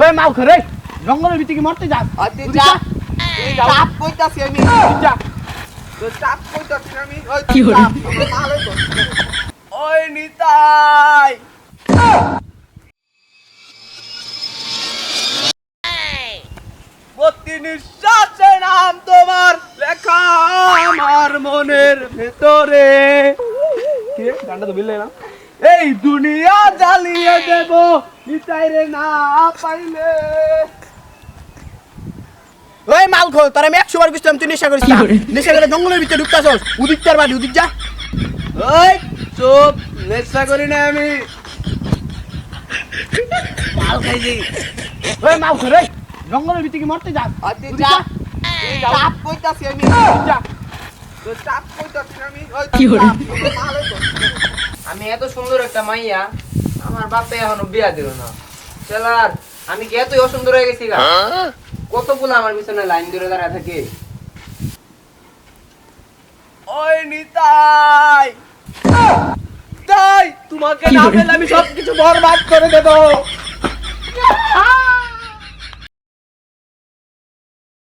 ওই মাল খরে জঙ্গলের ভিতরে মরতে তুই যা। যা। তুই চাপ কইতাছি আমি। যা। তোর চাপ কইতাছি আমি। ওই কি হলো? চাপ, তোর মাল হইতো। ওই নিতাই। প্রতি নিঃশ্বাসে নাম তোমার লেখা আমার মনের ভেতরে। গানটা তো মিললে না? এই দুনিয়া না পাইলে। ওই মাল খো তোর আমি একশো বার তুই নেশা করিস? নেশা করে জঙ্গলের ভিতরে উদিক তার বাড়ি উদিক যা। ওই চুপ নেশা করি না আমি। মাল খাইছি। ওই মাল খরে জঙ্গলের ভিতরে কি মরতে যা যা। চাপ কইতাছি আমি যা। চাপ কইতাছি আমি কি হলো? আমি এত সুন্দর একটা মাইয়া আমার বাপে এখনও বিয়া দিল না। চেলার আমি কি এতই অসুন্দর হয়ে গেছি কতগুলো আমার পিছনে লাইন ধরে দাঁড়ায় থাকে? ওই নিতাই! তাই তোমাকে না পেলে আমি সবকিছু বরবাদ করে দেবো।